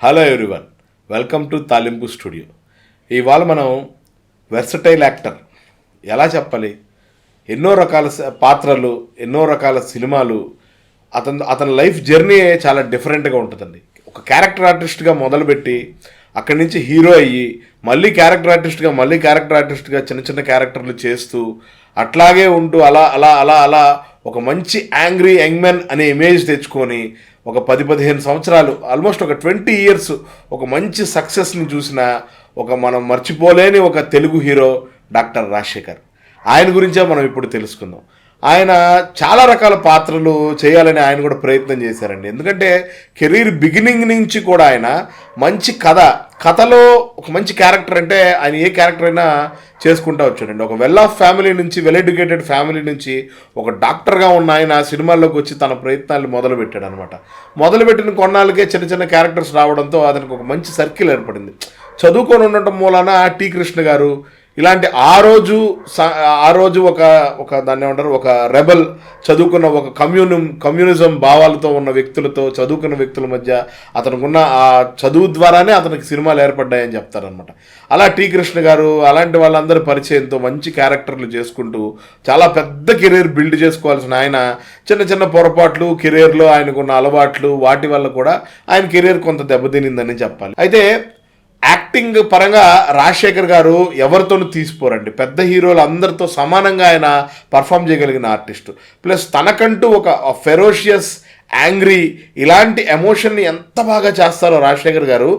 Hello everyone welcome to Talimpu studio ఇవాళ మనం versatile actor ఎలా చెప్పాలి? ఎన్నో రకాల పాత్రలు ఎన్నో రకాల సినిమాలు అతను అతని లైఫ్ జర్నీ చాలా డిఫరెంట్గా ఉంటుందండి. ఒక క్యారెక్టర్ ఆర్టిస్ట్గా మొదలుపెట్టి అక్కడి నుంచి హీరో అయ్యి మళ్ళీ క్యారెక్టర్ ఆర్టిస్ట్గా మళ్ళీ క్యారెక్టర్ ఆర్టిస్ట్గా చిన్న చిన్న క్యారెక్టర్లు చేస్తూ అట్లాగే ఉంటూ అలా అలా అలా అలా ఒక మంచి యాంగ్రీ యంగ్మెన్ అనే ఇమేజ్ తెచ్చుకొని ఒక పది పదిహేను సంవత్సరాలు ఆల్మోస్ట్ ఒక ట్వంటీ ఇయర్స్ ఒక మంచి సక్సెస్ని చూసిన ఒక మనం మర్చిపోలేని ఒక తెలుగు హీరో డాక్టర్ రాజశేఖర్. ఆయన గురించే మనం ఇప్పుడు తెలుసుకుందాం. ఆయన చాలా రకాల పాత్రలు చేయాలని ఆయన కూడా ప్రయత్నం చేశారండి. ఎందుకంటే కెరీర్ బిగినింగ్ నుంచి కూడా ఆయన మంచి కథ కథలో ఒక మంచి క్యారెక్టర్ అంటే ఆయన ఏ క్యారెక్టర్ అయినా చేసుకుంటా వచ్చాడండి. ఒక వెల్ ఆఫ్ ఫ్యామిలీ నుంచి వెల్ ఎడ్యుకేటెడ్ ఫ్యామిలీ నుంచి ఒక డాక్టర్గా ఉన్న ఆయన సినిమాల్లోకి వచ్చి తన ప్రయత్నాలు మొదలుపెట్టాడు అనమాట మొదలుపెట్టిన కొన్నాళ్ళకే చిన్న చిన్న క్యారెక్టర్స్ రావడంతో అతనికి ఒక మంచి సర్కిల్ ఏర్పడింది. చదువుకొని ఉండటం మూలాన టి కృష్ణ గారు ఇలాంటి ఆ రోజు ఆ రోజు ఒక ఒక దాన్ని ఏమంటారు ఒక రెబల్ చదువుకున్న ఒక కమ్యూని కమ్యూనిజం భావాలతో ఉన్న వ్యక్తులతో చదువుకున్న వ్యక్తుల మధ్య అతనుకున్న ఆ చదువు ద్వారానే అతనికి సినిమాలు ఏర్పడ్డాయని చెప్తారనమాట అలా టీ కృష్ణ గారు అలాంటి వాళ్ళందరి పరిచయంతో మంచి క్యారెక్టర్లు చేసుకుంటూ చాలా పెద్ద కెరీర్ బిల్డ్ చేసుకోవాల్సిన ఆయన చిన్న చిన్న పొరపాట్లు కెరీర్లో ఆయనకున్న అలవాట్లు వాటి వల్ల కూడా ఆయన కెరీర్ కొంత దెబ్బతినిందని చెప్పాలి. అయితే యాక్టింగ్ పరంగా రాజశేఖర్ గారు ఎవరితోనూ తీసిపోరండి. పెద్ద హీరోలు అందరితో సమానంగా ఆయన పర్ఫామ్ చేయగలిగిన ఆర్టిస్టు. ప్లస్ తనకంటూ ఒక ఫెరోషియస్ యాంగ్రీ ఇలాంటి ఎమోషన్ని ఎంత బాగా చేస్తారో రాజశేఖర్ గారు.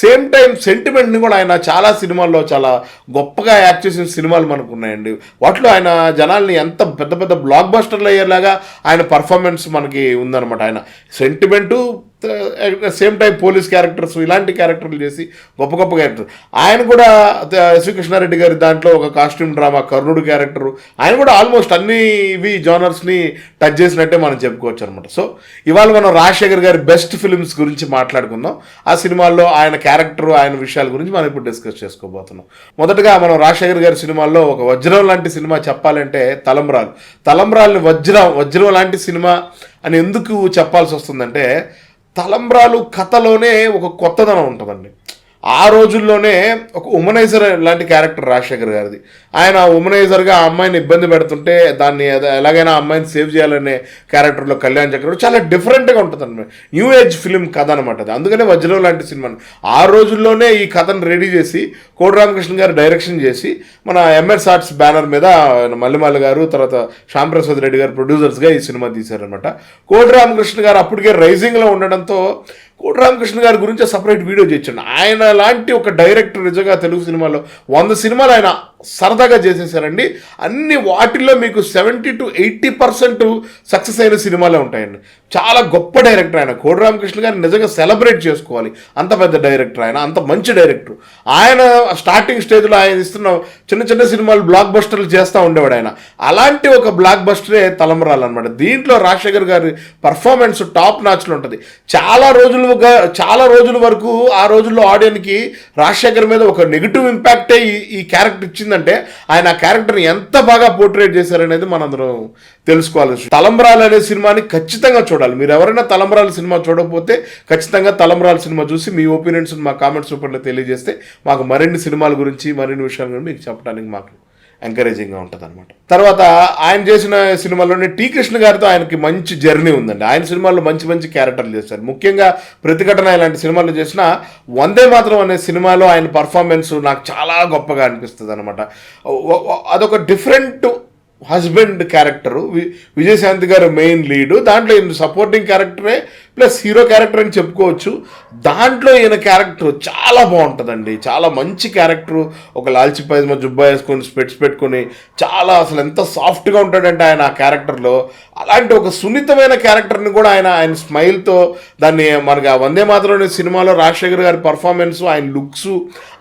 సేమ్ టైం సెంటిమెంట్ని కూడా ఆయన చాలా సినిమాల్లో చాలా గొప్పగా యాక్ట్ చేసిన సినిమాలు మనకు ఉన్నాయండి వాటిలో ఆయన జనాల్ని ఎంత పెద్ద పెద్ద బ్లాక్ బస్టర్లు అయ్యేలాగా ఆయన పర్ఫార్మెన్స్ మనకి ఉందన్నమాట. ఆయన sentiment same time police characters ఇలాంటి క్యారెక్టర్లు చేసి గొప్ప గొప్ప క్యారెక్టర్ ఆయన కూడా శ్రీకృష్ణారెడ్డి గారి దాంట్లో ఒక కాస్ట్యూమ్ డ్రామా కర్ణుడు క్యారెక్టర్ ఆయన కూడా ఆల్మోస్ట్ అన్ని ఇవి జానర్స్ని టచ్ చేసినట్టే మనం చెప్పుకోవచ్చు అనమాట సో ఇవాళ మనం రాజశేఖర్ గారి బెస్ట్ ఫిల్మ్స్ గురించి మాట్లాడుకుందాం. ఆ సినిమాల్లో ఆయన క్యారెక్టర్ ఆయన విషయాల గురించి మనం ఇప్పుడు డిస్కస్ చేసుకోబోతున్నాం. మొదటగా మనం రాజశేఖర్ గారి సినిమాల్లో ఒక వజ్రం లాంటి సినిమా చెప్పాలంటే తలంబ్రాలు. తలంబ్రాల్ని వజ్రం వజ్రం లాంటి సినిమా అని ఎందుకు చెప్పాల్సి వస్తుందంటే తలంబ్రాలు కథలోనే ఒక కొత్తదనం ఉంటుందండి. ఆ రోజుల్లోనే ఒక ఉమనైజర్ లాంటి క్యారెక్టర్ రాజశేఖర్ గారిది. ఆయన ఉమనైజర్గా ఆ అమ్మాయిని ఇబ్బంది పెడుతుంటే దాన్ని ఎలాగైనా ఆ అమ్మాయిని సేవ్ చేయాలనే క్యారెక్టర్లో కళ్యాణ్ చక్రవర్తి చాలా డిఫరెంట్గా ఉంటుంది అనమాట న్యూ ఏజ్ ఫిల్మ్ కథ అనమాట అది. అందుకనే వజ్రం లాంటి సినిమా ఆ రోజుల్లోనే ఈ కథను రెడీ చేసి కోడి రామకృష్ణ గారు డైరెక్షన్ చేసి మన ఎంఎస్ ఆర్ట్స్ బ్యానర్ మీద మల్లిమాల గారు తర్వాత శ్యాంప్రసాద్ రెడ్డి గారు ప్రొడ్యూసర్స్గా ఈ సినిమా తీశారనమాట కోడి రామకృష్ణ గారు అప్పటికే రైజింగ్లో ఉండడంతో కోటి రామకృష్ణ గారి గురించి సపరేట్ వీడియో చేయించండి. ఆయన లాంటి ఒక డైరెక్టర్ నిజంగా తెలుగు సినిమాలో వంద సినిమాలు ఆయన సరదాగా చేసేసారండి. అన్ని వాటిల్లో మీకు seventy to eighty percent success అయిన సినిమాలే ఉంటాయండి. చాలా గొప్ప డైరెక్టర్ ఆయన. కోడి రామకృష్ణ గారిని నిజంగా సెలబ్రేట్ చేసుకోవాలి. అంత పెద్ద డైరెక్టర్ ఆయన అంత మంచి డైరెక్టర్. ఆయన స్టార్టింగ్ స్టేజ్లో ఆయన ఇస్తున్న చిన్న చిన్న సినిమాలు బ్లాక్ బస్టర్లు చేస్తూ ఉండేవాడు ఆయన. అలాంటి ఒక బ్లాక్ బస్టరే తలమరాలన్నమాట. అనమాట దీంట్లో రాజశేఖర్ గారి పర్ఫార్మెన్స్ టాప్ నాచ్లో ఉంటుంది. చాలా రోజులుగా చాలా రోజుల వరకు ఆ రోజుల్లో ఆడియన్కి రాజశేఖర్ మీద ఒక నెగిటివ్ ఇంపాక్టే ఈ ఈ క్యారెక్టర్ ఇచ్చిందంటే ఆయన ఆ క్యారెక్టర్ని ఎంత బాగా పోర్ట్రేట్ చేశారనేది మనందరం తెలుసుకోవాలి. తలంబరాలు అనే సినిమాని ఖచ్చితంగా చూడాలి. మీరు ఎవరైనా తలంబరాలు సినిమా చూడకపోతే ఖచ్చితంగా తలంబరాలు సినిమా చూసి మీ ఒపీనియన్స్ మా కామెంట్స్ రూపంలో తెలియజేస్తే మాకు మరిన్ని సినిమాల గురించి మరిన్ని విషయాల గురించి మీకు చెప్పడానికి మాకు ఎంకరేజింగ్గా ఉంటుంది అనమాట తర్వాత ఆయన చేసిన సినిమాలోనే టీ కృష్ణ గారితో ఆయనకి మంచి జర్నీ ఉందండి. ఆయన సినిమాల్లో మంచి మంచి క్యారెక్టర్లు చేశారు. ముఖ్యంగా ప్రతిఘటన ఇలాంటి సినిమాలు చేసిన వందే మాత్రం అనే సినిమాలో ఆయన పర్ఫార్మెన్స్ నాకు చాలా గొప్పగా అనిపిస్తుంది అనమాట అదొక డిఫరెంట్ హస్బెండ్ క్యారెక్టరు. వి- విజయశాంతి గారు మెయిన్ లీడు. దాంట్లో ఈయన సపోర్టింగ్ క్యారెక్టరే ప్లస్ హీరో క్యారెక్టర్ అని చెప్పుకోవచ్చు. దాంట్లో ఈయన క్యారెక్టర్ చాలా బాగుంటుందండి. చాలా మంచి క్యారెక్టర్. ఒక లాల్చి పైజమా జుబ్బా వేసుకొని స్పెట్స్ పెట్టుకొని చాలా అసలు ఎంత సాఫ్ట్గా ఉంటాడంటే ఆయన ఆ క్యారెక్టర్లో. అలాంటి ఒక సున్నితమైన క్యారెక్టర్ని కూడా ఆయన ఆయన స్మైల్తో దాన్ని మనకి ఆ వందే మాత్రం సినిమాలో రాజశేఖర్ గారి పర్ఫార్మెన్స్ ఆయన లుక్స్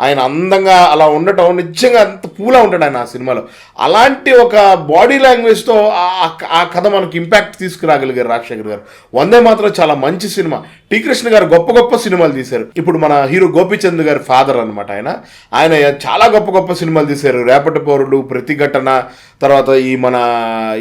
ఆయన అందంగా అలా ఉండటం నిజంగా అంత పూలా ఉంటాడు ఆయన ఆ సినిమాలో. అలాంటి ఒక బాడీ లాంగ్వేజ్తో ఆ ఆ కథ మనకి ఇంపాక్ట్ తీసుకురాగలిగారు రాజశేఖర్ గారు. వందే మాత్రం చాలా మంచి సినిమా. టీ. కృష్ణ గారు గొప్ప గొప్ప సినిమాలు తీశారు. ఇప్పుడు మన హీరో గోపిచంద్ గారి ఫాదర్ అనమాట ఆయన. ఆయన చాలా గొప్ప గొప్ప సినిమాలు తీశారు. రేపటి పౌరులు ప్రతిఘటన తర్వాత ఈ మన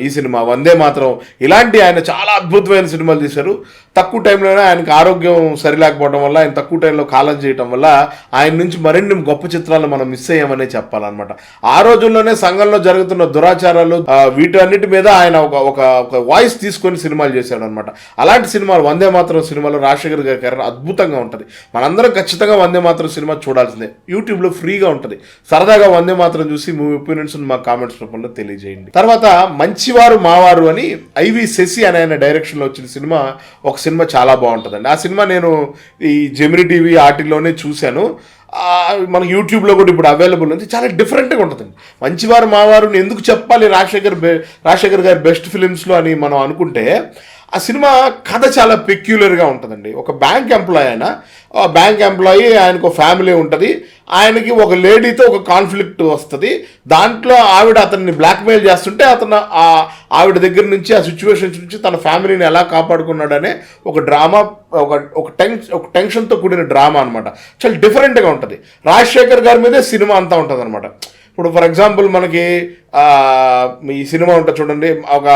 ఈ సినిమా వందే మాత్రం. ఇలాంటి ఆయన చాలా అద్భుతమైన సినిమాలు తీశారు. తక్కువ టైంలోనే ఆయనకు ఆరోగ్యం సరిలేకపోవడం వల్ల ఆయన తక్కువ టైంలో కాలం చేయటం వల్ల ఆయన నుంచి మరిన్ని గొప్ప చిత్రాలు మనం మిస్ అయ్యామనే చెప్పాలన్నమాట. ఆ రోజుల్లోనే సంఘంలో జరుగుతున్న దురాచారాలు వీటన్నిటి మీద ఆయన ఒక ఒక ఒక వాయిస్ తీసుకొని సినిమాలు చేశాడు అనమాట అలాంటి సినిమాలు వందే మాత్రం సినిమాలో రాజశేఖర్ గారి కెరీర్ అద్భుతంగా ఉంటుంది. మనందరం ఖచ్చితంగా వందే మాత్రం సినిమా చూడాల్సిందే. యూట్యూబ్లో ఫ్రీగా ఉంటుంది. సరదాగా వందే మాత్రం చూసి మీ ఒపీనియన్స్ మా కామెంట్స్ రూపంలో తెలియజేయండి. తర్వాత మంచివారు మావారు అని ఐవి శశి అనే ఆయన డైరెక్షన్లో వచ్చిన సినిమా ఒక సినిమా చాలా బాగుంటుందండి. ఆ సినిమా నేను ఈ జెమిని టీవీ ఆటిల్లోనే చూశాను. మన యూట్యూబ్లో కూడా ఇప్పుడు అవైలబుల్ ఉంది. చాలా డిఫరెంట్గా ఉంటుందండి. మంచివారు మావారు ఎందుకు చెప్పాలి రాజశేఖర్ రాజశేఖర్ గారి బెస్ట్ ఫిలిమ్స్లో అని మనం అనుకుంటే ఆ సినిమా కథ చాలా పెక్యులర్గా ఉంటుందండి. ఒక బ్యాంక్ ఎంప్లాయీ ఆయన బ్యాంక్ ఎంప్లాయీ ఆయనకు ఫ్యామిలీ ఉంటుంది. ఆయనకి ఒక లేడీతో ఒక కాన్ఫ్లిక్ట్ వస్తుంది. దాంట్లో ఆవిడ అతన్ని బ్లాక్మెయిల్ చేస్తుంటే అతను ఆ ఆవిడ దగ్గర నుంచి ఆ సిచ్యువేషన్స్ నుంచి తన ఫ్యామిలీని ఎలా కాపాడుకున్నాడనే ఒక డ్రామా ఒక ఒక టెన్స్ ఒక టెన్షన్తో కూడిన డ్రామా అనమాట చాలా డిఫరెంట్గా ఉంటుంది. రాజశేఖర్ గారి మీదే సినిమా అంతా ఉంటుంది అనమాట ఇప్పుడు ఫర్ ఎగ్జాంపుల్ మనకి ఈ సినిమా ఉంటుంది చూడండి ఒక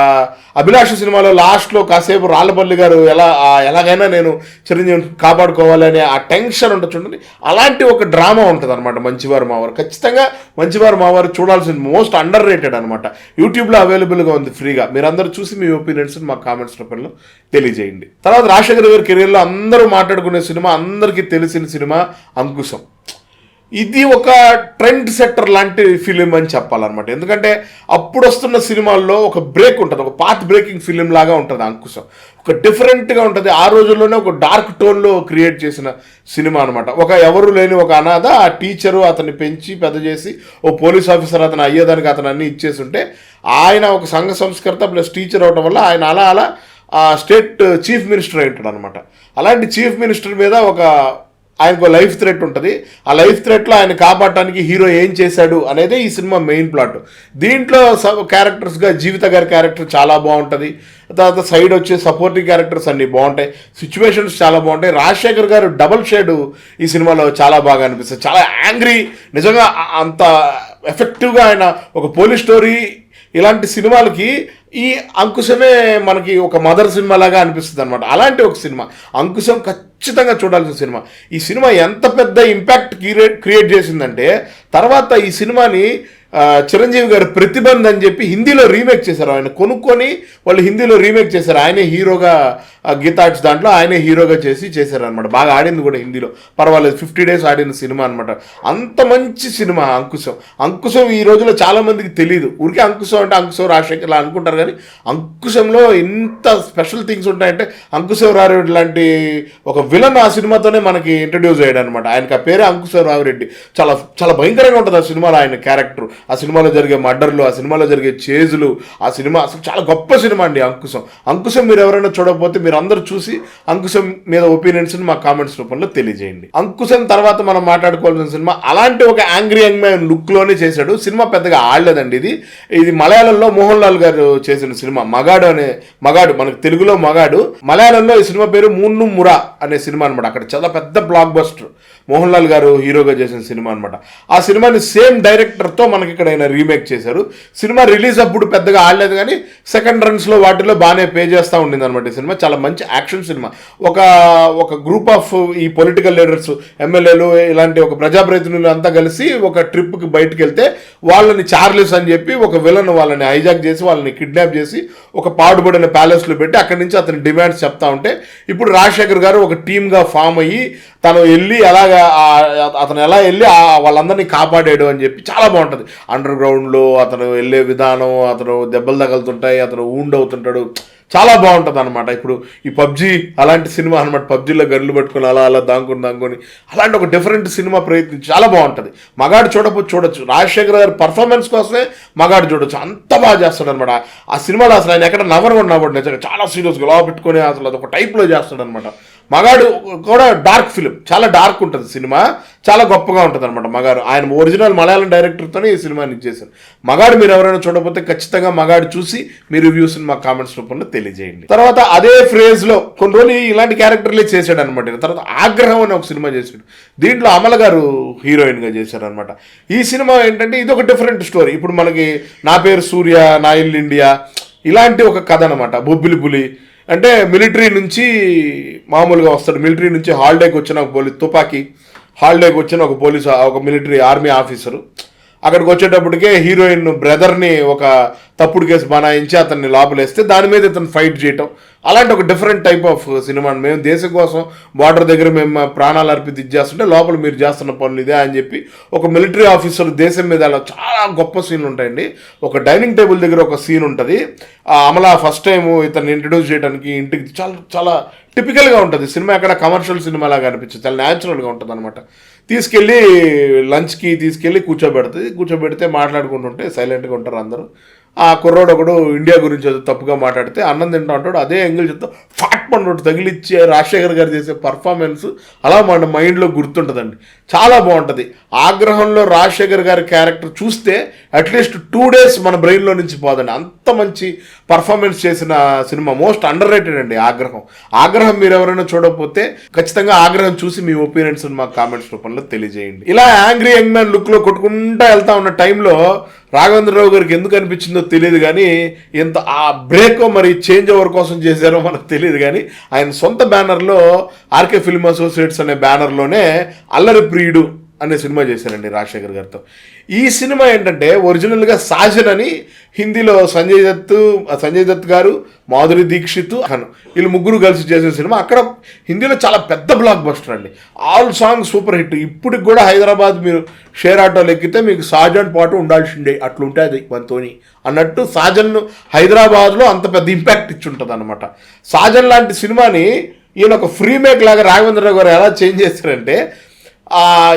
అభిలాష సినిమాలో లాస్ట్లో కాసేపు రాళ్ళపల్లి గారు ఎలా ఎలాగైనా నేను చిరంజీవిని కాపాడుకోవాలి అనే ఆ టెన్షన్ ఉంటుంది చూడండి. అలాంటి ఒక డ్రామా ఉంటుంది అనమాట మంచివారు మావారు ఖచ్చితంగా మంచివారు మావారు చూడాల్సిన మోస్ట్ అండర్ రేటెడ్ అనమాట యూట్యూబ్లో అవైలబుల్గా ఉంది ఫ్రీగా మీరందరూ చూసి మీ ఒపీనియన్స్ మా కామెంట్స్ రూపంలో తెలియజేయండి. తర్వాత రాజశేఖర్ గారి కెరీర్లో అందరూ మాట్లాడుకునే సినిమా అందరికీ తెలిసిన సినిమా అంకుశం. ఇది ఒక ట్రెండ్ సెట్టర్ లాంటి ఫిలిం అని చెప్పాలన్నమాట. ఎందుకంటే అప్పుడు వస్తున్న సినిమాల్లో ఒక బ్రేక్ ఉంటుంది ఒక పాత్ బ్రేకింగ్ ఫిలిం లాగా ఉంటుంది అంకుశం. ఒక డిఫరెంట్గా ఉంటుంది. ఆ రోజుల్లోనే ఒక డార్క్ టోన్లో క్రియేట్ చేసిన సినిమా అనమాట ఒక ఎవరు లేని ఒక అనాథ ఆ టీచరు అతన్ని పెంచి పెద్ద చేసి ఓ పోలీస్ ఆఫీసర్ అతను అయ్యేదానికి అతను అన్ని ఇచ్చేసి ఉంటే ఆయన ఒక సంఘ సంస్కర్త ప్లస్ టీచర్ అవటం వల్ల ఆయన అలా అలా ఆ స్టేట్ చీఫ్ మినిస్టర్ అయి ఉంటాడు అనమాట అలాంటి చీఫ్ మినిస్టర్ మీద ఒక ఆయనకు లైఫ్ థ్రెట్ ఉంటుంది. ఆ లైఫ్ థ్రెట్లో ఆయన కాపాడటానికి హీరో ఏం చేశాడు అనేదే ఈ సినిమా మెయిన్ ప్లాట్. దీంట్లో సబ్ క్యారెక్టర్స్గా జీవిత గారి క్యారెక్టర్ చాలా బాగుంటుంది. తర్వాత సైడ్ వచ్చే సపోర్టింగ్ క్యారెక్టర్స్ అన్నీ బాగుంటాయి. సిచ్యువేషన్స్ చాలా బాగుంటాయి. రాజశేఖర్ గారు డబల్ షేడ్ ఈ సినిమాలో చాలా బాగా అనిపిస్తుంది. చాలా యాంగ్రీ నిజంగా అంత ఎఫెక్టివ్గా ఆయన ఒక పోలీస్ స్టోరీ ఇలాంటి సినిమాలకి ఈ అంకుశమే మనకి ఒక మదర్ సినిమా లాగా అనిపిస్తుంది అనమాట అలాంటి ఒక సినిమా. అంకుశం ఖచ్చితంగా చూడాల్సిన సినిమా. ఈ సినిమా ఎంత పెద్ద ఇంపాక్ట్ క్రియేట్ క్రియేట్ చేసిందంటే తర్వాత ఈ సినిమాని చిరంజీవి గారు ప్రతిబంధ్ అని చెప్పి హిందీలో రీమేక్ చేశారు ఆయన. కొనుక్కొని వాళ్ళు హిందీలో రీమేక్ చేశారు. ఆయనే హీరోగా ఆ, దాంట్లో ఆయనే హీరోగా చేసి చేశారు అనమాట బాగా ఆడింది కూడా హిందీలో. పర్వాలేదు ఫిఫ్టీ డేస్ ఆడిన సినిమా అనమాట అంత మంచి సినిమా అంకుశం. అంకుశం ఈ రోజులో చాలామందికి తెలియదు ఊరికే అంకుశం అంటే అంకుశం రాజశేఖర్ ఇలా అనుకుంటారు కానీ అంకుశంలో ఎంత స్పెషల్ థింగ్స్ ఉంటాయంటే అంకుశం రారెడ్డి లాంటి ఒక విలన్ ఆ సినిమాతోనే మనకి ఇంట్రడ్యూస్ అయ్యాడు అనమాట ఆయనకి ఆ పేరే అంకుశం రావిరెడ్డి చాలా చాలా భయంకరంగా ఉంటుంది ఆ సినిమాలో ఆయన క్యారెక్టర్. ఆ సినిమాలో జరిగే మర్డర్లు ఆ సినిమాలో జరిగే చేజులు ఆ సినిమా అసలు చాలా గొప్ప సినిమా అండి అంకుశం. అంకుశం మీరు ఎవరైనా చూడకపోతే మీరు అందరూ చూసి అంకుశం మీద ఒపీనియన్స్ మా కామెంట్స్ రూపంలో తెలియజేయండి. అంకుశం తర్వాత మనం మాట్లాడుకోవాల్సిన సినిమా అలాంటి ఒక యాంగ్రీ యంగ్ మ్యాన్ లుక్లోనే చేశాడు. సినిమా పెద్దగా ఆడలేదండి ఇది. ఇది మలయాళంలో మోహన్ లాల్ గారు చేసిన సినిమా. మగాడు అనే మగాడు మనకు తెలుగులో మగాడు. మలయాళంలో ఈ సినిమా పేరు మున్ను మురా అనే సినిమా అనమాట అక్కడ చాలా పెద్ద బ్లాక్ బస్టర్ మోహన్ లాల్ గారు హీరోగా చేసిన సినిమా అనమాట ఆ సినిమాని సేమ్ డైరెక్టర్తో మనకి ఇక్కడ ఆయన రీమేక్ చేశారు. సినిమా రిలీజ్ అప్పుడు పెద్దగా ఆడలేదు కానీ సెకండ్ రన్స్లో వాటిలో బాగానే పే చేస్తూ ఉండింది అనమాట ఈ సినిమా. చాలా మంచి యాక్షన్ సినిమా. ఒక ఒక గ్రూప్ ఆఫ్ ఈ పొలిటికల్ లీడర్స్ ఎమ్మెల్యేలు ఇలాంటి ఒక ప్రజాప్రతినిధులు అంతా కలిసి ఒక ట్రిప్కి బయటకు వెళ్తే వాళ్ళని చార్లెస్ అని చెప్పి ఒక విలన్ వాళ్ళని హైజాక్ చేసి వాళ్ళని కిడ్నాప్ చేసి ఒక పాడుబడిన ప్యాలెస్లో పెట్టి అక్కడి నుంచి అతని డిమాండ్స్ చెప్తా ఉంటే ఇప్పుడు రాజశేఖర్ గారు ఒక టీమ్గా ఫామ్ అయ్యి తను వెళ్ళి ఎలాగా అతను ఎలా వెళ్ళి వాళ్ళందరినీ కాపాడాడు అని చెప్పి చాలా బాగుంటుంది. అండర్ గ్రౌండ్లో అతను వెళ్ళే విధానం అతను దెబ్బలు తగులుతుంటాయి అతను ఊండ్ అవుతుంటాడు. చాలా బాగుంటుంది అనమాట ఇప్పుడు ఈ పబ్జి అలాంటి సినిమా అనమాట పబ్జిలో గన్లు పట్టుకుని అలా అలా దాంకుని దాంకొని అలాంటి ఒక డిఫరెంట్ సినిమా ప్రయత్నం చాలా బాగుంటుంది. మగాడు చూడకపోతే చూడొచ్చు. రాజశేఖర్ గారి పర్ఫార్మెన్స్ కోసమే మగాడు చూడొచ్చు. అంత బాగా చేస్తాడు అనమాట ఆ సినిమాలో అసలు ఆయన ఎక్కడ నవ్వరు కూడా నవ్వడు నిజంగా. చాలా సీరియస్గా లా పెట్టుకొని అసలు అదొక టైప్లో చేస్తాడు అనమాట మగాడు కూడా డార్క్ ఫిలిం. చాలా డార్క్ ఉంటుంది సినిమా. చాలా గొప్పగా ఉంటుంది అనమాట మగాడు. ఆయన ఒరిజినల్ మలయాళం డైరెక్టర్తోనే ఈ సినిమాని ఇచ్చేశారు మగాడు మీరు ఎవరైనా చూడకపోతే ఖచ్చితంగా మగాడు చూసి మీ రివ్యూస్ని మా కామెంట్స్ రూపంలో తెలియజేయండి. తర్వాత అదే ఫ్రేజ్లో కొన్ని రోజులు ఇలాంటి క్యారెక్టర్లే చేశాడు అనమాట తర్వాత ఆగ్రహం అని ఒక సినిమా చేశాడు. దీంట్లో అమల గారు హీరోయిన్గా చేశారు అనమాట ఈ సినిమా ఏంటంటే ఇది ఒక డిఫరెంట్ స్టోరీ. ఇప్పుడు మనకి నా పేరు సూర్య నా ఇల్లు ఇండియా ఇలాంటి ఒక కథ అనమాట బొబ్బిలి పులి అంటే మిలిటరీ నుంచి మామూలుగా వస్తాడు. మిలిటరీ నుంచి హాలిడేకి వచ్చిన ఒక పోలీస్ తుపాకీ హాలిడేకి వచ్చిన ఒక పోలీస్ ఒక మిలిటరీ ఆర్మీ ఆఫీసరు. అక్కడికి వచ్చేటప్పటికే హీరోయిన్ బ్రదర్ని ఒక తప్పుడు కేసు బనాయించి అతన్ని లోపలేస్తే దాని మీద ఇతను ఫైట్ చేయటం. అలాంటి ఒక డిఫరెంట్ టైప్ ఆఫ్ సినిమా మేము దేశం కోసం బార్డర్ దగ్గర మేము మా ప్రాణాలు అర్పిత ఇచ్చేస్తుంటే లోపల మీరు చేస్తున్న పనులు ఇదే అని చెప్పి ఒక మిలిటరీ ఆఫీసర్ దేశం మీద అలా చాలా గొప్ప సీన్లు ఉంటాయండి. ఒక డైనింగ్ టేబుల్ దగ్గర ఒక సీన్ ఉంటుంది. అమలా ఫస్ట్ టైం ఇతన్ని ఇంట్రడ్యూస్ చేయడానికి ఇంటికి చాలా చాలా టిపికల్గా ఉంటుంది. సినిమా ఎక్కడ కమర్షియల్ సినిమా లాగా అనిపించదు. చాలా న్యాచురల్గా ఉంటుంది అనమాట తీసుకెళ్ళి లంచ్కి తీసుకెళ్ళి కూర్చోబెడుతుంది. కూర్చోబెడితే మాట్లాడుకుంటుంటే సైలెంట్గా ఉంటారు అందరూ. ఆ కుర్రోడు ఒకడు ఇండియా గురించి ఏదో తప్పుగా మాట్లాడితే అన్నం తింటా ఉంటాడు అదే యాంగిల్ చెప్తా ఫాట్ పండు తగిలిచ్చి రాజశేఖర్ గారు చేసే పర్ఫార్మెన్స్ అలా మన మైండ్లో గుర్తుంటుందండి. చాలా బాగుంటుంది. ఆగ్రహంలో రాజశేఖర్ గారి క్యారెక్టర్ చూస్తే అట్లీస్ట్ టూ డేస్ మన బ్రెయిన్లో నుంచి పోదండి. అంత మంచి పర్ఫార్మెన్స్ చేసిన సినిమా మోస్ట్ అండర్ రేటెడ్ అండి ఆగ్రహం. ఆగ్రహం మీరు ఎవరైనా చూడకపోతే ఖచ్చితంగా ఆగ్రహం చూసి మీ ఒపీనియన్స్ మా కామెంట్స్ రూపంలో తెలియజేయండి. ఇలా యాంగ్రీ యంగ్ మ్యాన్ లుక్లో కొట్టుకుంటా వెళ్తా ఉన్న టైంలో రాఘవేంద్రరావు గారికి ఎందుకు అనిపించిందో తెలియదు కానీ ఎంత ఆ బ్రేక్ మరి చేంజ్ ఓవర్ కోసం చేశారో మనకు తెలియదు కానీ ఆయన సొంత బ్యానర్లో ఆర్కే ఫిల్మ్ అసోసియేట్స్ అనే బ్యానర్లోనే అల్లరి ప్రియుడు అనే సినిమా చేశారండి రాజశేఖర్ గారితో. ఈ సినిమా ఏంటంటే ఒరిజినల్గా సాజన్ అని హిందీలో సంజయ్ దత్ సంజయ్ దత్ గారు మాధురి దీక్షిత్ అను వీళ్ళు ముగ్గురు కలిసి చేసిన సినిమా. అక్కడ హిందీలో చాలా పెద్ద బ్లాక్ బస్టర్ అండి. All song super hit. ఇప్పటికి కూడా హైదరాబాద్ మీరు షేర్ ఆటోలు ఎక్కితే మీకు సాజన్ పాటు ఉండాల్సిండే అట్లుంటే అది మనతోని అన్నట్టు సాజన్ను హైదరాబాద్లో అంత పెద్ద ఇంపాక్ట్ ఇచ్చి ఉంటుంది అనమాట సాజన్ లాంటి సినిమాని ఈయన ఒక ఫ్రీ మేక్ లాగా రాఘవేంద్రరావు గారు ఎలా చేంజ్ చేశారంటే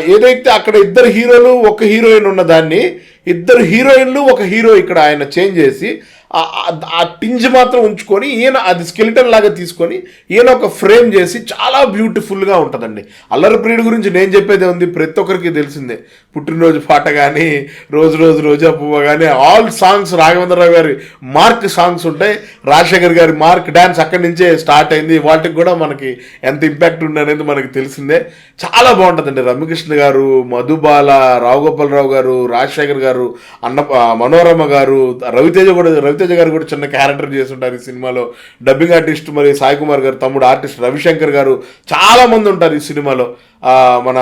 ఏదైతే అక్కడ ఇద్దరు హీరోలు ఒక హీరోయిన్ ఉన్న దాన్ని ఇద్దరు హీరోయిన్లు ఒక హీరో ఇక్కడ ఆయన చేంజ్ చేసి ఆ టింజ్ మాత్రం ఉంచుకొని ఈయన అది స్కెలిటన్ లాగా తీసుకొని ఈయన ఒక ఫ్రేమ్ చేసి చాలా బ్యూటిఫుల్గా ఉంటుందండి. అల్లరి ప్రియుడి గురించి నేను చెప్పేదే ఉంది ప్రతి ఒక్కరికి తెలిసిందే. పుట్టినరోజు పాట కానీ రోజు రోజు రోజా పువ్వ కానీ ఆల్ సాంగ్స్ రాఘవేంద్రరావు గారి మార్క్ సాంగ్స్ ఉంటాయి. రాజశేఖర్ గారి మార్క్ డ్యాన్స్ అక్కడి నుంచే స్టార్ట్ అయింది. వాటికి కూడా మనకి ఎంత ఇంపాక్ట్ ఉంది అనేది మనకి తెలిసిందే. చాలా బాగుంటుందండి. రమ్యకృష్ణ గారు మధుబాల రావు గోపాలరావు గారు రాజశేఖర్ గారు అన్న మనోరమ గారు రవితేజ కూడా రవితేజ గారు కూడా చిన్న క్యారెక్టర్ చేస్తుంటారు ఈ సినిమాలో. డబ్బింగ్ ఆర్టిస్ట్ మరి సాయి కుమార్ గారు తమ్ముడు ఆర్టిస్ట్ రవిశంకర్ గారు చాలా మంది ఉంటారు ఈ సినిమాలో. మన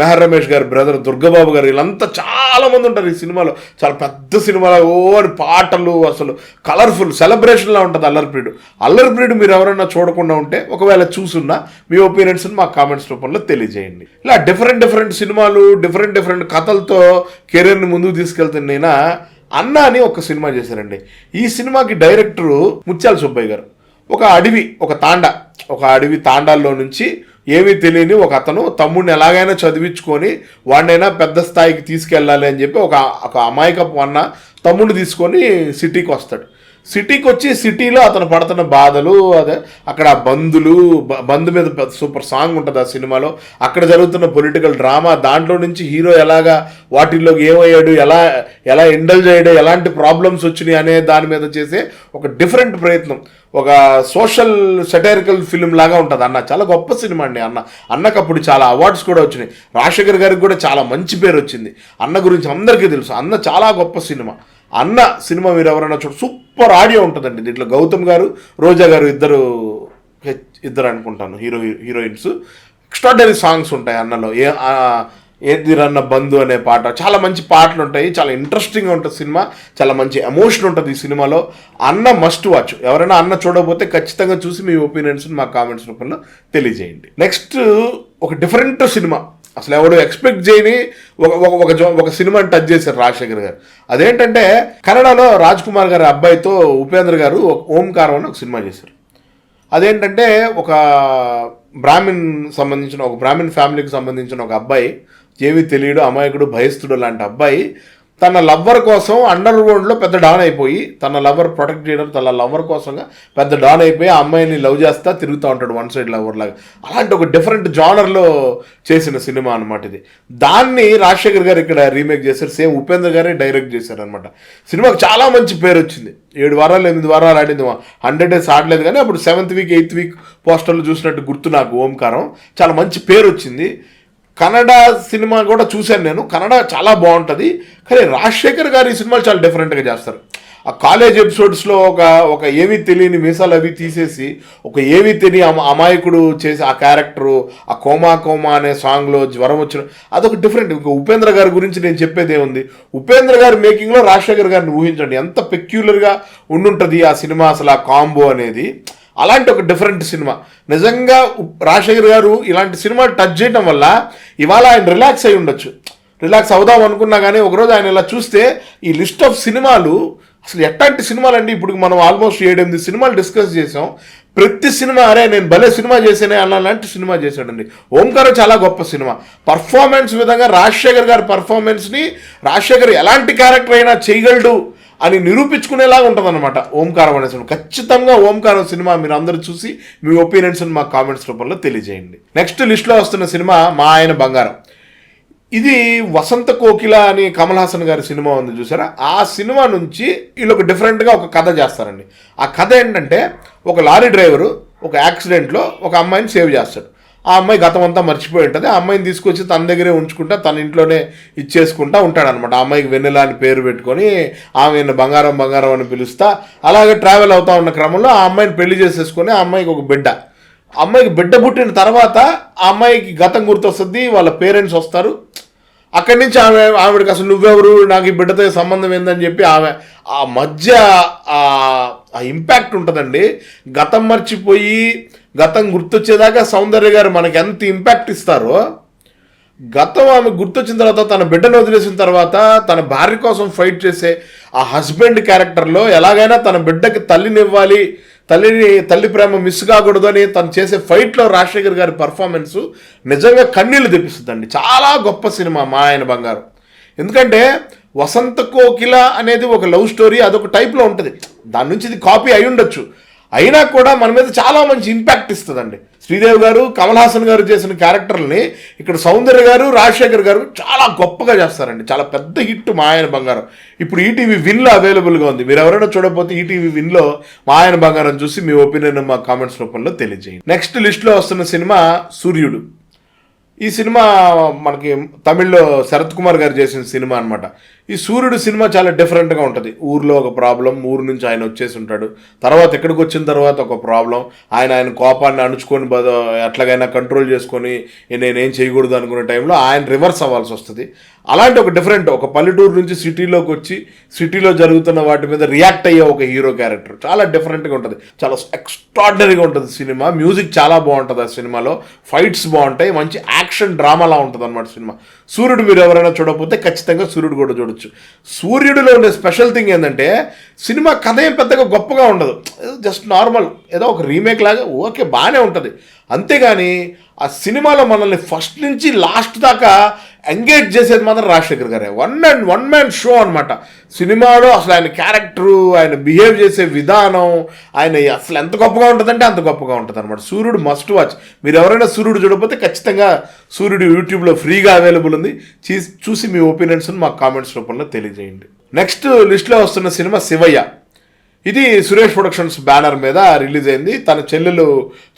మెహర్ రమేష్ గారు బ్రదర్ దుర్గబాబు గారు వీళ్ళంతా చాలా మంది ఉంటారు ఈ సినిమాలో. చాలా పెద్ద సినిమాలో ఓ అని పాటలు అసలు కలర్ఫుల్ సెలబ్రేషన్లా ఉంటుంది అల్లర్పీడు అల్లర్పీడు మీరు ఎవరైనా చూడకుండా ఉంటే ఒకవేళ చూసున్నా మీ ఒపీనియన్స్ని మా కామెంట్స్ రూపంలో తెలియజేయండి. ఇలా డిఫరెంట్ డిఫరెంట్ సినిమాలు డిఫరెంట్ డిఫరెంట్ కథలతో కెరీర్ని ముందుకు తీసుకెళ్తున్న అన్న అని ఒక సినిమా చేశారండి. ఈ సినిమాకి డైరెక్టరు ముత్యాల సుబ్బయ్య గారు. ఒక అడవి ఒక తాండా. ఒక అడవి తాండాల్లో నుంచి ఏమీ తెలియని ఒక అతను తమ్ముడిని ఎలాగైనా చదివించుకొని వాడినైనా పెద్ద స్థాయికి తీసుకెళ్ళాలి అని చెప్పి ఒక ఒక అమాయకపు అన్న తమ్ముడిని తీసుకొని సిటీకి వస్తాడు. సిటీకి వచ్చి సిటీలో అతను పడుతున్న బాధలు అదే అక్కడ బంధులు బంధు మీద సూపర్ సాంగ్ ఉంటుంది ఆ సినిమాలో. అక్కడ జరుగుతున్న పొలిటికల్ డ్రామా దాంట్లో నుంచి హీరో ఎలాగా వాటిల్లోకి ఏమయ్యాడు ఎలా ఎలా ఇండల్జ్ అయ్యాడు ఎలాంటి ప్రాబ్లమ్స్ వచ్చినాయి అనే దాని మీద చేసే ఒక డిఫరెంట్ ప్రయత్నం. ఒక సోషల్ సెటైరికల్ ఫిలిం లాగా ఉంటుంది అన్న. చాలా గొప్ప సినిమా అండి అన్న. అన్నకు అప్పుడు చాలా అవార్డ్స్ కూడా వచ్చినాయి. రాజశేఖర్ గారికి కూడా చాలా మంచి పేరు వచ్చింది. అన్న గురించి అందరికీ తెలుసు. అన్న చాలా గొప్ప సినిమా. అన్న సినిమా మీరు ఎవరైనా చూడ సూపర్ ఆడియో ఉంటుందండి. దీంట్లో గౌతమ్ గారు రోజా గారు ఇద్దరు హెచ్- ఇద్దరు అనుకుంటాను హీరో హీరోయిన్స్. ఎక్స్ట్రాడనరీ సాంగ్స్ ఉంటాయి అన్నలో. ఏ ఏది రన్న బంధు అనే పాట. చాలా మంచి పాటలు ఉంటాయి. చాలా ఇంట్రెస్టింగ్ ఉంటుంది సినిమా. చాలా మంచి ఎమోషన్ ఉంటుంది ఈ సినిమాలో. అన్న మస్ట్ వాచ్ ఎవరైనా అన్న చూడకపోతే ఖచ్చితంగా చూసి మీ ఒపీనియన్స్ మా కామెంట్స్ రూపంలో తెలియజేయండి. నెక్స్ట్ ఒక డిఫరెంట్ సినిమా. అసలు ఎవడు ఎక్స్పెక్ట్ చేయని ఒక ఒక ఒక సినిమాని టచ్ చేశారు రాజశేఖర్ గారు. అదేంటంటే కన్నడలో రాజ్ కుమార్ గారి అబ్బాయితో ఉపేంద్ర గారు ఒక ఓంకారం అని ఒక సినిమా చేశారు. అదేంటంటే ఒక బ్రాహ్మిన్ సంబంధించిన ఒక బ్రాహ్మిన్ ఫ్యామిలీకి సంబంధించిన ఒక అబ్బాయి ఏమీ తెలియడు అమాయకుడు భయస్థుడు లాంటి అబ్బాయి తన లవ్వర్ కోసం అండర్ వరల్డ్లో పెద్ద డాన్ అయిపోయి తన లవ్వర్ ప్రొటెక్ట్ చేయడం తన లవ్వర్ కోసంగా పెద్ద డాన్ అయిపోయి ఆ అమ్మాయిని లవ్ చేస్తా తిరుగుతూ ఉంటాడు వన్ సైడ్ లవర్ లాగా. అలాంటి ఒక డిఫరెంట్ జానర్లో చేసిన సినిమా అనమాట ఇది. దాన్ని రాజశేఖర్ గారు ఇక్కడ రీమేక్ చేశారు. సేమ్ ఉపేంద్ర గారే డైరెక్ట్ చేశారు అనమాట సినిమాకి చాలా మంచి పేరు వచ్చింది. ఏడు వారాలు ఎనిమిది వారాలు ఆడింది. హండ్రెడ్ డేస్ ఆడలేదు కానీ అప్పుడు సెవెంత్ వీక్ ఎయిత్ వీక్ పోస్టర్లు చూసినట్టు గుర్తు నాకు ఓంకారం. చాలా మంచి పేరు వచ్చింది. కన్నడ సినిమా కూడా చూశాను నేను. కన్నడ చాలా బాగుంటుంది. కానీ రాజశేఖర్ గారు ఈ సినిమాలు చాలా డిఫరెంట్గా చేస్తారు. ఆ కాలేజ్ ఎపిసోడ్స్లో ఒక ఒక ఏమీ తెలియని మీసాలు అవి తీసేసి ఒక ఏమీ తెలియని అమ అమాయకుడు చేసి ఆ క్యారెక్టరు ఆ కోమా కోమా అనే సాంగ్లో జ్వరం వచ్చిన అదొక డిఫరెంట్ ఇంకా ఉపేంద్ర గారి గురించి నేను చెప్పేదే ఉంది. ఉపేంద్ర గారి మేకింగ్లో రాజశేఖర్ గారిని ఊహించండి. ఎంత పెక్యులర్గా ఉండుంటుంది ఆ సినిమా అసలు ఆ కాంబో అనేది. అలాంటి ఒక డిఫరెంట్ సినిమా. నిజంగా రాజశేఖర్ గారు ఇలాంటి సినిమాలు టచ్ చేయడం వల్ల ఇవాళ ఆయన రిలాక్స్ అయి ఉండొచ్చు. రిలాక్స్ అవుదాం అనుకున్నా కానీ ఒకరోజు ఆయన ఇలా చూస్తే ఈ లిస్ట్ ఆఫ్ సినిమాలు అసలు ఎట్లాంటి సినిమాలు అండి ఇప్పుడు మనం ఆల్మోస్ట్ ఏడెనిమిది సినిమాలు డిస్కస్ చేసాం ప్రతి సినిమా అరే నేను భలే సినిమా చేసేనే అలాంటి సినిమా చేశాడండి. ఓంకారం చాలా గొప్ప సినిమా. పర్ఫార్మెన్స్ విధంగా రాజశేఖర్ గారి పర్ఫార్మెన్స్ని రాజశేఖర్ ఎలాంటి క్యారెక్టర్ అయినా చేయగలడు. అని నిరూపించుకునేలాగా ఉంటుంది అనమాట ఓంకారం అనే సినిమా. ఖచ్చితంగా ఓంకారం సినిమా మీరు అందరూ చూసి మీ ఒపీనియన్స్ మా కామెంట్స్ రూపంలో తెలియజేయండి. నెక్స్ట్ లిస్ట్లో వస్తున్న సినిమా మా ఆయన బంగారం. ఇది వసంత కోకిల అని కమల్ హాసన్ గారి సినిమా ఉంది చూసారా? ఆ సినిమా నుంచి వీళ్ళు ఒక డిఫరెంట్గా ఒక కథ చేస్తారండి. ఆ కథ ఏంటంటే ఒక లారీ డ్రైవరు ఒక యాక్సిడెంట్లో ఒక అమ్మాయిని సేవ్ చేస్తాడు. ఆ అమ్మాయి గతం అంతా మర్చిపోయి ఉంటుంది. ఆ అమ్మాయిని తీసుకొచ్చి తన దగ్గరే ఉంచుకుంటా తన ఇంట్లోనే ఇచ్చేసుకుంటా ఉంటాడనమాట ఆ అమ్మాయికి వెన్నెల అని పేరు పెట్టుకొని ఆమెను బంగారం బంగారం అని పిలుస్తా. అలాగే ట్రావెల్ అవుతా ఉన్న క్రమంలో ఆ అమ్మాయిని పెళ్ళి చేసేసుకొని ఆ అమ్మాయికి ఒక బిడ్డ. అమ్మాయికి బిడ్డ పుట్టిన తర్వాత ఆ అమ్మాయికి గతం గుర్తొస్తుంది వాళ్ళ పేరెంట్స్ వస్తారు. అక్కడి నుంచి ఆమె ఆవిడకి అసలు నువ్వెవరు నాకు ఈ బిడ్డతో సంబంధం ఏందని చెప్పి ఆమె ఆ మధ్య ఆ ఇంపాక్ట్ ఉంటుందండి. గతం మర్చిపోయి గతం గుర్తొచ్చేదాకా సౌందర్య గారు మనకి ఎంత ఇంపాక్ట్ ఇస్తారో గతం ఆమె గుర్తొచ్చిన తర్వాత తన బిడ్డను వదిలేసిన తర్వాత తన భార్య కోసం ఫైట్ చేసే ఆ హస్బెండ్ క్యారెక్టర్లో ఎలాగైనా తన బిడ్డకి తల్లినివ్వాలి తల్లిని తల్లి ప్రేమ మిస్ కాకూడదు అని తను చేసే ఫైట్లో రాజశేఖర్ గారి పర్ఫార్మెన్స్ నిజంగా కన్నీళ్ళు తెప్పిస్తుందండి. చాలా గొప్ప సినిమా మా ఆయన బంగారం. ఎందుకంటే వసంత కోకిల అనేది ఒక లవ్ స్టోరీ అదొక టైప్లో ఉంటుంది. దాని నుంచి ఇది కాపీ అయి ఉండొచ్చు. అయినా కూడా మన మీద చాలా మంచి ఇంపాక్ట్ ఇస్తుందండి. శ్రీదేవి గారు కమల్ హాసన్ గారు చేసిన క్యారెక్టర్ని ఇక్కడ సౌందర్య గారు రాజశేఖర్ గారు చాలా గొప్పగా చేస్తారండి. చాలా పెద్ద హిట్ మా ఆయన బంగారం. ఇప్పుడు ఈటీవీ విన్లో అవైలబుల్గా ఉంది. మీరు ఎవరైనా చూడకపోతే ఈటీవీ విన్లో మా ఆయన బంగారం చూసి మీ ఒపీనియన్ మా కామెంట్స్ రూపంలో తెలియజేయండి. నెక్స్ట్ లిస్ట్లో వస్తున్న సినిమా సూర్యుడు. ఈ సినిమా మనకి తమిళ్ళో శరత్ కుమార్ గారు చేసిన సినిమా అనమాట ఈ సూర్యుడు సినిమా చాలా డిఫరెంట్గా ఉంటుంది. ఊర్లో ఒక ప్రాబ్లం ఊరు నుంచి ఆయన వచ్చేసి ఉంటాడు. తర్వాత ఎక్కడికి వచ్చిన తర్వాత ఒక ప్రాబ్లం ఆయన ఆయన కోపాన్ని అణుచుకొని బద ఎట్లాగైనా కంట్రోల్ చేసుకొని నేనేం చేయకూడదు అనుకునే టైంలో ఆయన రివర్స్ అవ్వాల్సి వస్తుంది. అలాంటి ఒక డిఫరెంట్ ఒక పల్లెటూరు నుంచి సిటీలోకి వచ్చి సిటీలో జరుగుతున్న వాటి మీద రియాక్ట్ అయ్యే ఒక హీరో క్యారెక్టర్ చాలా డిఫరెంట్గా ఉంటుంది. చాలా ఎక్స్ట్రాడినరీగా ఉంటుంది సినిమా. మ్యూజిక్ చాలా బాగుంటుంది ఆ సినిమాలో. ఫైట్స్ బాగుంటాయి. మంచి యాక్షన్ డ్రామాలా ఉంటుంది అనమాట సినిమా. సూర్యుడు మీరు ఎవరైనా చూడకపోతే ఖచ్చితంగా సూర్యుడు కూడా చూడొచ్చు. సూర్యుడిలో ఉండే స్పెషల్ థింగ్ ఏంటంటే సినిమా కథ ఏం పెద్దగా గొప్పగా ఉండదు. జస్ట్ నార్మల్ ఏదో ఒక రీమేక్ లాగా ఓకే బాగానే ఉంటుంది. అంతేగాని ఆ సినిమాలో మనల్ని ఫస్ట్ నుంచి లాస్ట్ దాకా ఎంగేజ్ చేసేది మాత్రం రాజశేఖర్ గారే. One and one man show అనమాట సినిమాలో అసలు ఆయన క్యారెక్టరు ఆయన బిహేవ్ చేసే విధానం ఆయన అసలు ఎంత గొప్పగా ఉంటుందంటే అంత గొప్పగా ఉంటుంది అనమాట సూర్యుడు మస్ట్ వాచ్ మీరు ఎవరైనా సూర్యుడు చూడకపోతే ఖచ్చితంగా సూర్యుడు యూట్యూబ్లో ఫ్రీగా అవైలబుల్ ఉంది. చూసి మీ ఒపీనియన్స్ని మా కామెంట్స్ రూపంలో తెలియజేయండి. నెక్స్ట్ లిస్ట్లో వస్తున్న సినిమా శివయ్య. ఇది సురేష్ ప్రొడక్షన్స్ బ్యానర్ మీద రిలీజ్ అయింది. తన చెల్లెలు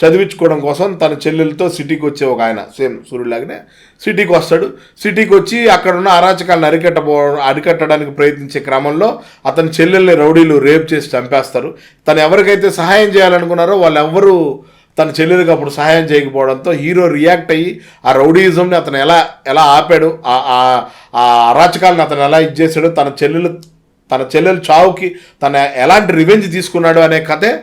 చదివించుకోవడం కోసం తన చెల్లెలతో సిటీకి వచ్చే ఒక ఆయన సేమ్ సూర్యులాగానే సిటీకి వస్తాడు. సిటీకి వచ్చి అక్కడ ఉన్న అరాచకాలను అరికట్టబో అరికట్టడానికి ప్రయత్నించే క్రమంలో అతని చెల్లెల్ని రౌడీలు రేప్ చేసి చంపేస్తారు. తను ఎవరికైతే సహాయం చేయాలనుకున్నారో వాళ్ళు ఎవ్వరూ తన చెల్లెలకు అప్పుడు సహాయం చేయకపోవడంతో హీరో రియాక్ట్ అయ్యి ఆ రౌడీయిజంని అతను ఎలా ఎలా ఆపాడు ఆ ఆ- ఆ అరాచకాలను అతను ఎలా ఇచ్చేసాడు తన చెల్లెలు తన చెల్లెలు చావుకి తన ఎలాంటి రివెంజ్ తీసుకున్నాడు అనే కథే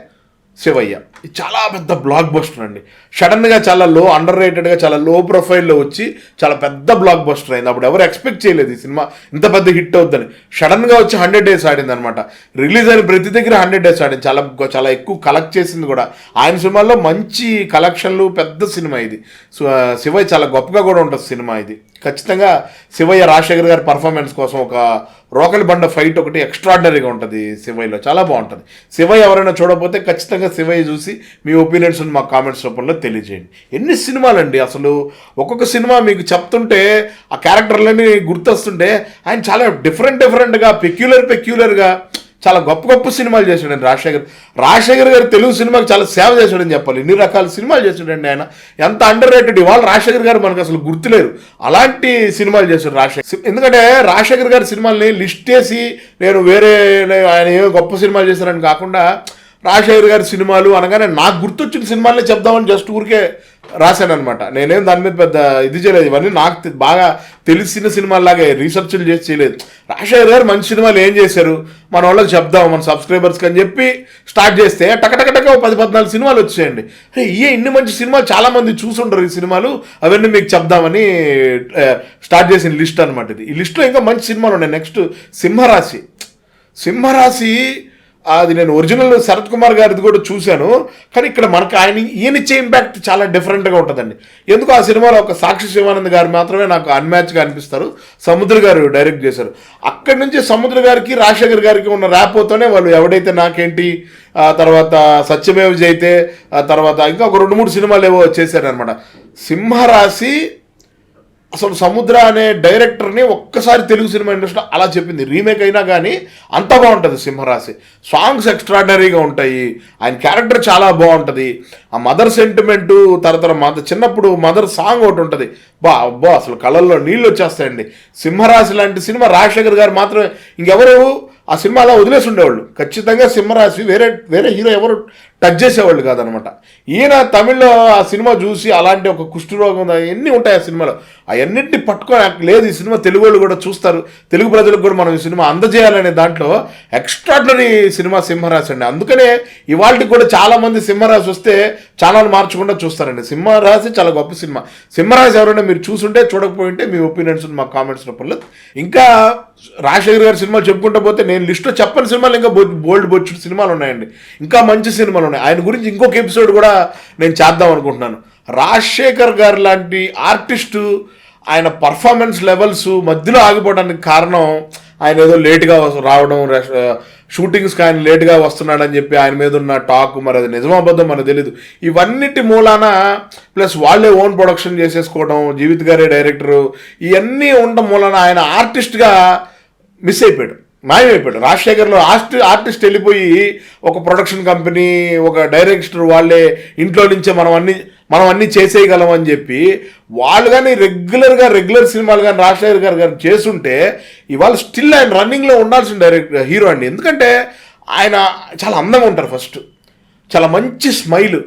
శివయ్య. ఇది చాలా పెద్ద బ్లాక్ బస్టర్ అండి సడన్గా చాలా లో అండర్ రేటెడ్గా చాలా లో ప్రొఫైల్లో వచ్చి చాలా పెద్ద బ్లాక్ బస్టర్ అయింది. అప్పుడు ఎవరు ఎక్స్పెక్ట్ చేయలేదు ఈ సినిమా. ఇంత పెద్ద హిట్ అవుద్దని. సడన్గా వచ్చి హండ్రెడ్ డేస్ ఆడింది అనమాట రిలీజ్ అయిన ప్రతి దగ్గర హండ్రెడ్ డేస్ ఆడింది. చాలా చాలా ఎక్కువ కలెక్ట్ చేసింది కూడా. ఆయన సినిమాల్లో మంచి కలెక్షన్లు పెద్ద సినిమా ఇది. శివయ్య చాలా గొప్పగా కూడా ఉంటుంది సినిమా ఇది. ఖచ్చితంగా శివయ్య రాజశేఖర్ గారి పర్ఫార్మెన్స్ కోసం ఒక రోకలి బండ ఫైట్ ఒకటి ఎక్స్ట్రాడినరీగా ఉంటుంది శివయ్యలో. చాలా బాగుంటుంది. శివయ్య ఎవరైనా చూడకపోతే ఖచ్చితంగా శివయ్య చూసి మీ ఒపీనియన్స్ మా కామెంట్స్ రూపంలో తెలియజేయండి. ఎన్ని సినిమాలండి అసలు? ఒక్కొక్క సినిమా మీకు చెప్తుంటే ఆ క్యారెక్టర్లన్నీ గుర్తొస్తుంటే ఆయన చాలా డిఫరెంట్ డిఫరెంట్గా పెక్యులర్ పెక్యులర్గా చాలా గొప్ప గొప్ప సినిమాలు చేశాడండి రాజశేఖర్. రాజశేఖర్ గారు తెలుగు సినిమాకి చాలా సేవ చేశాడని చెప్పాలి. ఎన్ని రకాల సినిమాలు చేశాడండి ఆయన? ఎంత అండర్ రేటెడ్ ఇవాళ రాజశేఖర్ గారు మనకు అసలు గుర్తులేరు. అలాంటి సినిమాలు చేశాడు రాజశేఖర్. ఎందుకంటే రాజశేఖర్ గారి సినిమాల్ని లిస్ట్ చేసి నేను వేరే ఆయన ఏమో గొప్ప సినిమాలు చేశారని కాకుండా రాజశేఖర్ గారి సినిమాలు అనగానే నాకు గుర్తొచ్చిన సినిమాలే చెప్దామని జస్ట్ ఊరికే రాశాను అనమాట నేనేం దాని మీద పెద్ద ఇది చేయలేదు. ఇవన్నీ నాకు బాగా తెలిసిన సినిమాలాగే రీసెర్చ్లు చేసి చేయలేదు. రాజశేఖర్ గారు మంచి సినిమాలు ఏం చేశారు? మన వాళ్ళకి చెప్దాం మన సబ్స్క్రైబర్స్కి అని చెప్పి స్టార్ట్ చేస్తే టకటకటక పది పద్నాలుగు సినిమాలు వచ్చేయండి. హే, ఇయే ఇన్ని మంచి సినిమాలు చాలామంది చూసుంటారు ఈ సినిమాలు. అవన్నీ మీకు చెప్దామని స్టార్ట్ చేసిన లిస్ట్ అనమాట ఇది. ఈ లిస్ట్లో ఇంకా మంచి సినిమాలు ఉన్నాయి. నెక్స్ట్ సింహరాశి. సింహరాశి అది నేను ఒరిజినల్ శరత్ కుమార్ గారిది కూడా చూశాను. కానీ ఇక్కడ మనకు ఆయన ఈయన ఇచ్చే ఇంపాక్ట్ చాలా డిఫరెంట్గా ఉంటుందండి. ఎందుకు ఆ సినిమాలో ఒక సాక్షి శివానంద్ గారు మాత్రమే నాకు అన్మ్యాచ్గా అనిపిస్తారు? సముద్ర గారు డైరెక్ట్ చేశారు. అక్కడి నుంచి సముద్ర గారికి రాజశేఖర్ గారికి ఉన్న ర్యాపోతోనే వాళ్ళు ఎవడైతే నాకేంటి తర్వాత సత్యమేవ జైతే తర్వాత ఇంకా ఒక రెండు మూడు సినిమాలు ఏవో చేశారనమాట సింహరాశి అసలు సముద్ర అనే డైరెక్టర్ని ఒక్కసారి తెలుగు సినిమా ఇండస్ట్రీలో అలా చెప్పింది. రీమేక్ అయినా కానీ అంత బాగుంటుంది సింహరాశి. సాంగ్స్ ఎక్స్ట్రాడనరీగా ఉంటాయి. ఆయన క్యారెక్టర్ చాలా బాగుంటుంది. ఆ మదర్ సెంటిమెంటు తర్వాత మద చిన్నప్పుడు మదర్ సాంగ్ ఒకటి ఉంటుంది. బా అబ్బా అసలు కళ్ళల్లో నీళ్ళు వచ్చేస్తాయండి. సింహరాశి లాంటి సినిమా రాజశేఖర్ గారు మాత్రమే ఇంకెవరు? ఆ సినిమా అలా వదిలేసి ఉండేవాళ్ళు. ఖచ్చితంగా సింహరాశి వేరే వేరే హీరో ఎవరు టచ్ చేసేవాళ్ళు కాదనమాట. ఈయన తమిళ్ళో ఆ సినిమా చూసి అలాంటి ఒక కుష్ఠరోగం ఎన్ని ఉంటాయి ఆ సినిమాలో? అవన్నింటిని పట్టుకొని లేదు ఈ సినిమా తెలుగు వాళ్ళు కూడా చూస్తారు. తెలుగు ప్రజలకు కూడా మనం ఈ సినిమా అందజేయాలనే దాంట్లో ఎక్స్ట్రాడినరీ సినిమా సింహరాశి అండి. అందుకనే ఇవాళకి కూడా చాలామంది సింహరాశి వస్తే ఛానల్ మార్చకుండా చూస్తారండి. సింహరాశి చాలా గొప్ప సినిమా. సింహరాశి ఎవరైనా మీరు చూసుంటే చూడకపోయింటే మీ ఒపీనియన్స్ మా కామెంట్స్ రూపంలో. ఇంకా రాజశేఖర్ గారి సినిమాలు చెప్పుకుంటూ పోతే నేను లిస్ట్లో చెప్పని సినిమాలు ఇంకా బోల్డ్ బొచ్చు సినిమాలు ఉన్నాయండి ఇంకా మంచి సినిమాలు ఉన్నాయి ఆయన గురించి ఇంకొక ఎపిసోడ్ కూడా నేను చేద్దాం అనుకుంటున్నాను. రాజశేఖర్ గారు లాంటి ఆర్టిస్టు ఆయన పర్ఫార్మెన్స్ లెవెల్స్ మధ్యలో ఆగిపోవడానికి కారణం ఆయన ఏదో లేట్గా రావడం షూటింగ్స్కి ఆయన లేట్గా వస్తున్నాడని చెప్పి ఆయన మీద ఉన్న టాక్ మరి అది నిజమాబద్ధం మనకు తెలియదు ఇవన్నిటి మూలాన ప్లస్ వాళ్ళే ఓన్ ప్రొడక్షన్ చేసేసుకోవడం జీవిత్ గారే డైరెక్టరు ఇవన్నీ ఉండడం మూలాన ఆయన ఆర్టిస్ట్గా మిస్ అయిపోయాడు మాయమైపోయాడు. రాజశేఖర్లో ఆర్టి ఆర్టిస్ట్ వెళ్ళిపోయి ఒక ప్రొడక్షన్ కంపెనీ ఒక డైరెక్టర్ వాళ్ళే ఇంట్లో నుంచే మనం అన్ని మనం అన్ని చేసేయగలం అని చెప్పి వాళ్ళు కానీ రెగ్యులర్గా రెగ్యులర్ సినిమాలు కానీ రాజశేఖర్ గారు కానీ చేస్తుంటే ఇవాళ స్టిల్ ఆయన రన్నింగ్లో ఉండాల్సిన డైరెక్ట్ హీరో అండి. ఎందుకంటే ఆయన చాలా అందంగా ఉంటారు ఫస్ట్. చాలా మంచి స్మైల్.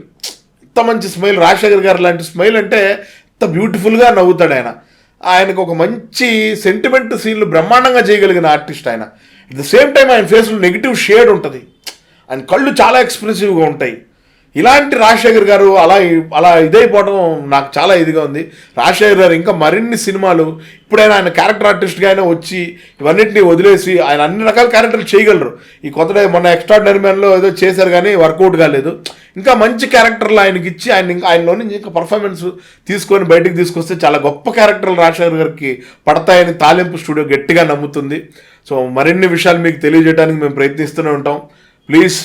ఇంత మంచి స్మైల్ రాజశేఖర్ గారు లాంటి స్మైల్ అంటే ఇంత బ్యూటిఫుల్గా నవ్వుతాడు ఆయన. ఆయనకు ఒక మంచి సెంటిమెంట్ సీన్లు బ్రహ్మాండంగా చేయగలిగిన ఆర్టిస్ట్ ఆయన. అట్ ద సేమ్ టైం ఆయన ఫేస్లో నెగిటివ్ షేడ్ ఉంటుంది. ఆయన కళ్ళు చాలా ఎక్స్ప్రెసివ్గా ఉంటాయి. ఇలాంటి రాజశేఖర్ గారు అలా అలా ఇదైపోవడం నాకు చాలా ఇదిగా ఉంది. రాజశేఖర్ గారు ఇంకా మరిన్ని సినిమాలు ఇప్పుడైనా ఆయన క్యారెక్టర్ ఆర్టిస్ట్గా అయినా వచ్చి ఇవన్నింటినీ వదిలేసి ఆయన అన్ని రకాల క్యారెక్టర్లు చేయగలరు. ఈ కొత్త మొన్న ఎక్స్ట్రాడినరీ మ్యాన్లో ఏదో చేశారు కానీ వర్కౌట్ కాలేదు. ఇంకా మంచి క్యారెక్టర్లు ఆయనకి ఇచ్చి ఆయన ఇంకా ఆయనలో నుంచి ఇంకా పర్ఫార్మెన్స్ తీసుకొని బయటకు తీసుకొస్తే చాలా గొప్ప క్యారెక్టర్లు రాజశేఖర్ గారికి పడతాయని తాలింపు స్టూడియో గట్టిగా నమ్ముతుంది. సో మరిన్ని విషయాలు మీకు తెలియజేయడానికి మేము ప్రయత్నిస్తూనే ఉంటాం. ప్లీజ్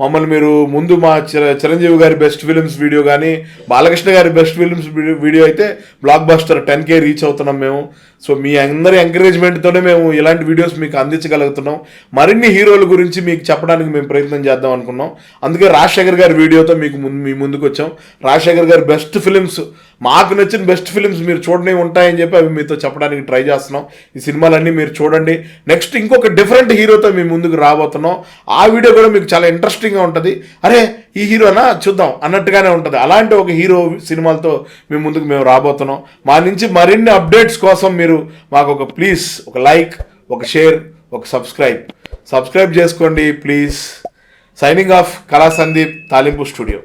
మమ్మల్ని మీరు ముందు మా చిర చిరంజీవి గారి బెస్ట్ ఫిలిమ్స్ వీడియో కానీ బాలకృష్ణ గారి బెస్ట్ ఫిలిమ్స్ వీడియో వీడియో అయితే blockbuster ten K reach అవుతున్నాం మేము. సో మీ అందరి ఎంకరేజ్మెంట్తోనే మేము ఇలాంటి వీడియోస్ మీకు అందించగలుగుతున్నాం. మరిన్ని హీరోల గురించి మీకు చెప్పడానికి మేము ప్రయత్నం చేద్దాం అనుకున్నాం. అందుకే రాజశేఖర్ గారి వీడియోతో మీకు ముందు మీ ముందుకు వచ్చాం రాజశేఖర్ గారి బెస్ట్ ఫిలిమ్స్ మాకు నచ్చిన బెస్ట్ ఫిలిమ్స్ మీరు చూడనే ఉంటాయని చెప్పి అవి మీతో చెప్పడానికి ట్రై చేస్తున్నాం. ఈ సినిమాలన్నీ మీరు చూడండి. నెక్స్ట్ ఇంకొక డిఫరెంట్ హీరోతో మీ ముందుకు రాబోతున్నాం. ఆ వీడియో కూడా మీకు చాలా ఇంట్రెస్టింగ్గా ఉంటుంది. అరే ఈ హీరోనా? చూద్దాం. అన్నట్టుగానే ఉంటుంది. అలాంటి ఒక హీరో సినిమాలతో మేము ముందుకు మేము రాబోతున్నాం. మా నుంచి మరిన్ని అప్డేట్స్ కోసం మీరు మాకు ఒక ప్లీజ్ ఒక లైక్ ఒక షేర్ ఒక సబ్స్క్రైబ్. సబ్స్క్రైబ్ చేసుకోండి please. Signing off Kala Sandeep Talimpu studio.